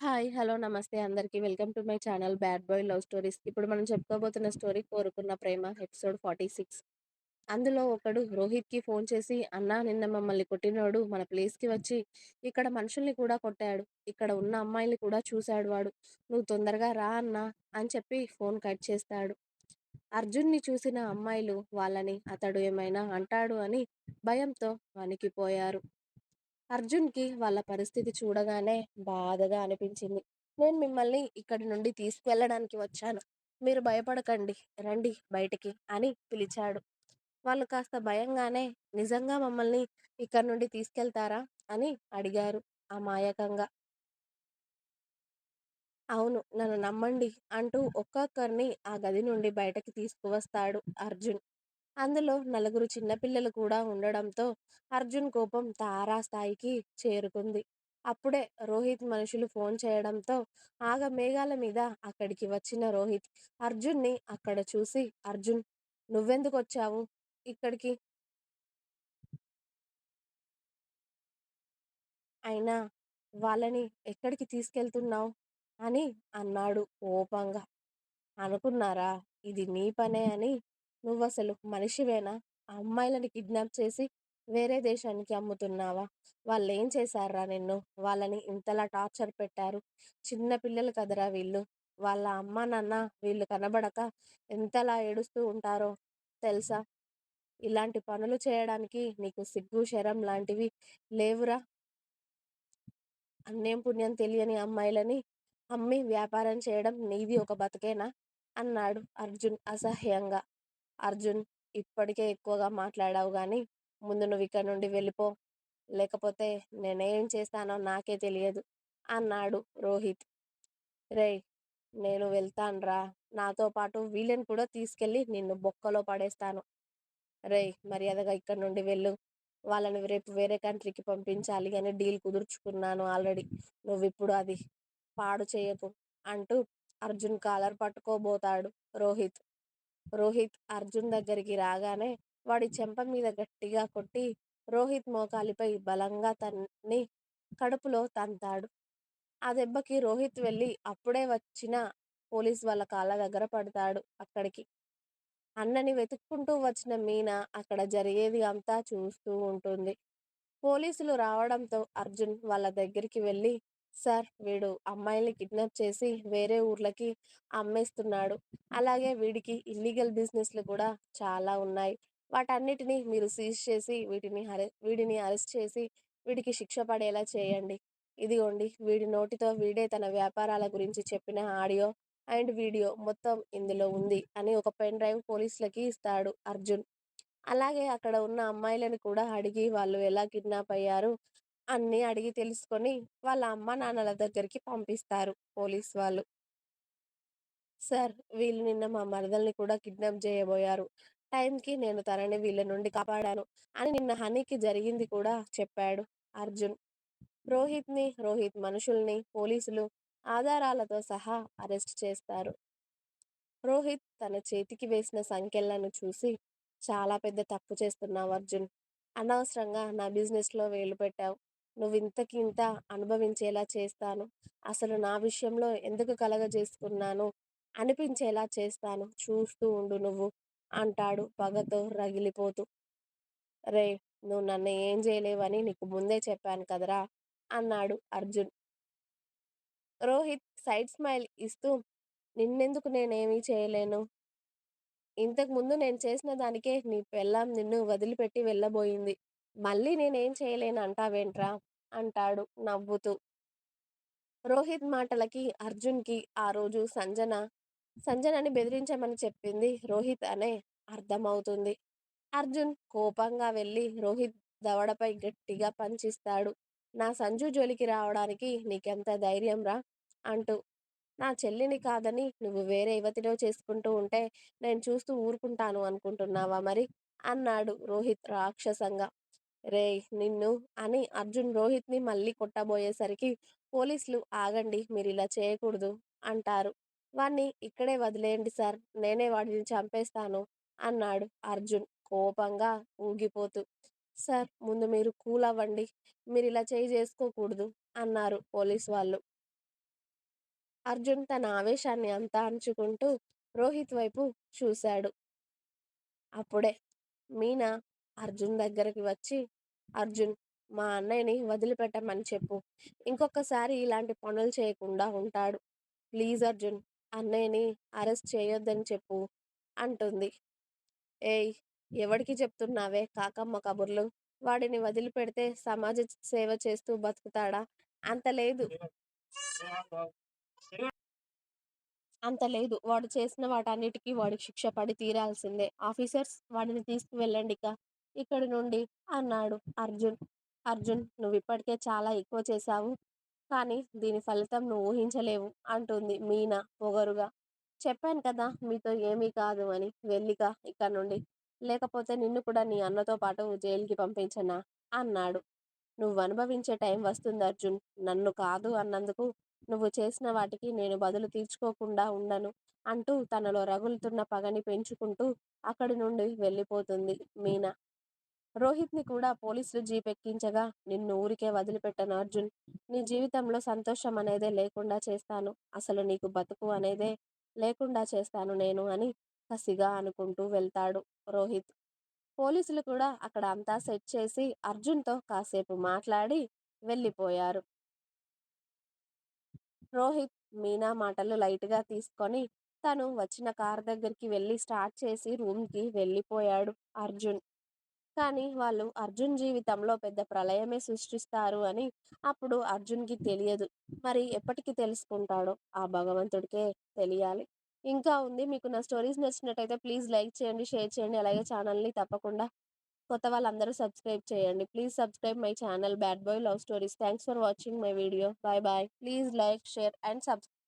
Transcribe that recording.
Hi. Hello. నమస్తే అందరికీ welcome to my channel 'bad boy love stories'. ఇప్పుడు మనం చెప్పుకోబోతున్న స్టోరీ 'కోరుకున్న ప్రేమ' ఎపిసోడ్ 46. అందులో ఒకడు రోహిత్‌కి ఫోన్ చేసి, "అన్నా నిన్న మమ్మల్ని కొట్టినోడు మన ప్లేస్‌కి వచ్చి ఇక్కడ మనుషుల్ని కూడా కొట్టాడు. ఇక్కడ ఉన్న అమ్మాయిల్ని కూడా చూశాడు వాడు. నువ్వు తొందరగా రా అన్నా" అని చెప్పి ఫోన్ కట్ చేస్తాడు. అర్జున్‌ని చూసిన అమ్మాయిలు వాళ్ళని అతడు ఏమైనా అంటాడు అని భయంతో వణికిపోయారు. అర్జున్‌కి వాళ్ళ పరిస్థితి చూడగానే బాధగా అనిపించింది. "నేను మిమ్మల్ని ఇక్కడి నుండి తీసుకెళ్ళడానికి వచ్చాను. మీరు భయపడకండి. రండి బయటికి" అని పిలిచాడు. వాళ్ళు కాస్త భయంగానే "నిజంగా మమ్మల్ని ఇక్కడి నుండి తీసుకెళ్తారా" అని అడిగారు అమాయకంగా. "అవును. నన్ను నమ్మండి" అంటూ ఒక్కొక్కర్ని ఆ గది నుండి బయటకి తీసుకువస్తాడు అర్జున్. అందులో నలుగురు చిన్నపిల్లలు కూడా ఉండడంతో అర్జున్ కోపం తారాస్థాయికి చేరుకుంది. అప్పుడే రోహిత్ మనుషులు ఫోన్ చేయడంతో ఆగ మేఘాల మీద అక్కడికి వచ్చిన రోహిత్ అర్జున్‌ని అక్కడ చూసి "అర్జున్ నువ్వెందుకు వచ్చావు ఇక్కడికి? అయినా వాళ్ళని ఎక్కడికి తీసుకెళ్తున్నావు అని అన్నాడు కోపంగా. "అనుకున్నారా ఇది నీ పనే అని? నువ్వు అసలు మనిషివేనా? ఆ అమ్మాయిలని కిడ్నాప్ చేసి వేరే దేశానికి అమ్ముతున్నావా? వాళ్ళు ఏం చేశార్రా నిన్ను? వాళ్ళని ఇంతలా టార్చర్ పెట్టారు? చిన్న పిల్లలు కదరా వీళ్ళు. వాళ్ళ అమ్మ నాన్న వీళ్ళు కనబడక ఎంతలా ఏడుస్తూ ఉంటారో తెలుసా ఇలాంటి పనులు చేయడానికి నీకు సిగ్గు, శరం లాంటివి లేవురా? అన్నేం పుణ్యం తెలియని అమ్మాయిలని అమ్మి వ్యాపారం చేయడం నీది ఒక బతికేనా అన్నాడు అర్జున్ అసహ్యంగా. "అర్జున్ ఇప్పటికే ఎక్కువగా మాట్లాడావు కానీ ముందు నువ్వు ఇక్కడ నుండి వెళ్ళిపో. లేకపోతే నేనేం చేస్తానో నాకే తెలియదు" అన్నాడు రోహిత్. "రేయ్ నేను వెళ్తాన్రా. నాతో పాటు వీళ్ళని కూడా తీసుకెళ్ళి నిన్ను బొక్కలో పడేస్తాను. రేయ్ మర్యాదగా ఇక్కడ నుండి వెళ్ళు. వాళ్ళని రేపు వేరే కంట్రీకి పంపించాలి అని డీల్ కుదుర్చుకున్నాను ఆల్రెడీ. నువ్విప్పుడు అది పాడు చేయకు అంటూ అర్జున్ కాలర్ పట్టుకోబోతాడు రోహిత్. రోహిత్ అర్జున్ దగ్గరికి రాగానే వాడి చెంప మీద గట్టిగా కొట్టి రోహిత్ మోకాలిపై బలంగా తన్ని కడుపులో తంతాడు. ఆ దెబ్బకి రోహిత్ వెళ్ళి అప్పుడే వచ్చిన పోలీస్ వాళ్ళ కాళ్ళ దగ్గర పడతాడు. అక్కడికి అన్నని వెతుక్కుంటూ వచ్చిన మీనా అక్కడ జరిగేది అంతా చూస్తూ ఉంటుంది. పోలీసులు రావడంతో అర్జున్ వాళ్ళ దగ్గరికి వెళ్ళి "సార్ వీడు అమ్మాయిల్ని కిడ్నాప్ చేసి వేరే ఊర్లకి అమ్మేస్తున్నాడు. అలాగే వీడికి ఇల్లీగల్ బిజినెస్లు కూడా చాలా ఉన్నాయి. వాటన్నిటినీ మీరు సీజ్ చేసి వీటిని అరె వీడిని అరెస్ట్ చేసి వీడికి శిక్ష పడేలా చేయండి. ఇదిగోండి వీడి నోటితో వీడే తన వ్యాపారాల గురించి చెప్పిన ఆడియో అండ్ వీడియో మొత్తం ఇందులో ఉంది" అని ఒక పెన్ డ్రైవ్ పోలీసులకి ఇస్తాడు అర్జున్. అలాగే అక్కడ ఉన్న అమ్మాయిలను కూడా అడిగి వాళ్ళు ఎలా కిడ్నాప్ అయ్యారు అన్నీ అడిగి తెలుసుకొని వాళ్ళ అమ్మ నాన్నల దగ్గరికి పంపిస్తారు పోలీస్ వాళ్ళు. "సార్ వీళ్ళు నిన్న మా మరదల్ని కూడా కిడ్నాప్ చేయబోయారు. టైంకి నేను తనని వీళ్ళ నుండి కాపాడాను" అని నిన్న హనీకి జరిగింది కూడా చెప్పాడు అర్జున్. రోహిత్‌ని, రోహిత్ మనుషుల్ని పోలీసులు ఆధారాలతో సహా అరెస్ట్ చేస్తారు. రోహిత్ తన చేతికి వేసిన సంఖ్యలను చూసి "చాలా పెద్ద తప్పు చేస్తున్నావు అర్జున్. అనవసరంగా నా బిజినెస్‌లో వేలు పెట్టావు నువ్వు ఇంత అనుభవించేలా చేస్తాను. అసలు నా విషయంలో ఎందుకు కలగజేసుకున్నాను అనిపించేలా చేస్తాను. చూస్తూ ఉండు నువ్వు" అంటాడు పగతో రగిలిపోతూ. "రేయ్ నువ్వు నన్ను ఏం చేయలేవని నీకు ముందే చెప్పాను కదరా" అన్నాడు అర్జున్. రోహిత్ సైడ్ స్మైల్ ఇస్తూ "నిన్నెందుకు నేనేమీ చేయలేను? ఇంతకుముందు నేను చేసిన దానికే నీ పెళ్ళాం నిన్ను వదిలిపెట్టి వెళ్ళబోయింది. మళ్ళీ నేనేం చేయలేను అంటావేంట్రా" అంటాడు నవ్వుతూ. రోహిత్ మాటలకి అర్జున్‌కి ఆ రోజు సంజన సంజనని బెదిరించమని చెప్పింది రోహిత్ అనే అర్థమవుతుంది. అర్జున్ కోపంగా వెళ్ళి రోహిత్ దవడపై గట్టిగా పంచిస్తాడు "నా సంజు జోలికి రావడానికి నీకెంత ధైర్యంరా" అంటూ. "నా చెల్లిని కాదని నువ్వు వేరే యువతిలో చేసుకుంటూ ఉంటే నేను చూస్తూ ఊరుకుంటాను అనుకుంటున్నావా మరి" అన్నాడు రోహిత్ రాక్షసంగా. "రేయ్ నిన్ను" అని అర్జున్ రోహిత్‌ని మళ్ళీ కొట్టబోయేసరికి పోలీసులు "ఆగండి మీరు ఇలా చేయకూడదు" అంటారు. "వాణ్ణి ఇక్కడే వదిలేయండి సార్. నేనే వాడిని చంపేస్తాను" అన్నాడు అర్జున్ కోపంగా ఊగిపోతూ. "సార్ ముందు మీరు కూల్ అవ్వండి. మీరు ఇలా చేయి చేసుకోకూడదు" అన్నారు పోలీస్ వాళ్ళు. అర్జున్ తన ఆవేశాన్ని అంతా అంచుకుంటూ రోహిత్ వైపు చూశాడు. అప్పుడే మీనా అర్జున్ దగ్గరికి వచ్చి అర్జున్ మా అన్నయ్యని వదిలిపెట్టమని చెప్పు. ఇంకొకసారి ఇలాంటి పనులు చేయకుండా ఉంటాడు. ప్లీజ్ అర్జున్ అన్నయ్యని అరెస్ట్ చేయొద్దని చెప్పు అంటుంది. ఏయ్ ఎవడికి చెప్తున్నావే కాకమ్మ కబుర్లు? వాడిని వదిలిపెడితే సమాజ సేవ చేస్తూ బతుకుతాడా? అంత లేదు. అంత లేదు. వాడు చేసిన వాటన్నిటికీ వాడికి శిక్ష పడి తీరాల్సిందే. ఆఫీసర్స్ వాడిని తీసుకువెళ్ళండిక ఇక్కడి నుండి అన్నాడు అర్జున్. అర్జున్ నువ్వు ఇప్పటికే చాలా ఎక్కువ చేశావు. కానీ దీని ఫలితం నువ్వు ఊహించలేవు అంటుంది మీనా పొగరుగా. చెప్పాను కదా మీతో ఏమీ కాదు అని. వెళ్ళిక ఇక్కడ్నుండి. లేకపోతే నిన్ను కూడా నీ అన్నతో పాటు జైలుకి పంపించనా? అన్నాడు. నువ్వు అనుభవించే టైం వస్తుంది అర్జున్. నన్ను కాదు అన్నందుకు నువ్వు చేసిన వాటికి నేను బదులు తీర్చుకోకుండా ఉండను అంటూ తనలో రగులుతున్న పగని పెంచుకుంటూ అక్కడి నుండి వెళ్ళిపోతుంది మీనా. రోహిత్ని కూడా పోలీసులు జీప్ ఎక్కించగా నిన్ను ఊరికే వదిలిపెట్టను అర్జున్. నీ జీవితంలో సంతోషం అనేదే లేకుండా చేస్తాను. అసలు నీకు బతుకు అనేదే లేకుండా చేస్తాను నేను అని కసిగా అనుకుంటూ వెళ్తాడు రోహిత్. పోలీసులు కూడా అక్కడ అంతా సెట్ చేసి అర్జున్తో కాసేపు మాట్లాడి వెళ్ళిపోయారు. రోహిత్ మీనా మాటలు లైట్గా తీసుకొని తను వచ్చిన కార్ దగ్గరికి వెళ్ళి స్టార్ట్ చేసి రూమ్కి వెళ్ళిపోయాడు అర్జున్. కానీ వాళ్ళు అర్జున్ జీవితంలో పెద్ద ప్రళయమే సృష్టిస్తారు అని అప్పుడు అర్జున్కి తెలియదు. మరి ఎప్పటికి తెలుసుకుంటాడో ఆ భగవంతుడికే తెలియాలి. ఇంకా ఉంది. మీకు నా స్టోరీస్ నచ్చినట్టయితే ప్లీజ్ లైక్ చేయండి, షేర్ చేయండి. అలాగే ఛానల్ని తప్పకుండా కొత్త వాళ్ళందరూ సబ్స్క్రైబ్ చేయండి. Please subscribe my channel bad boy love stories. Thanks for watching my video. Bye bye. Please like, share and subscribe.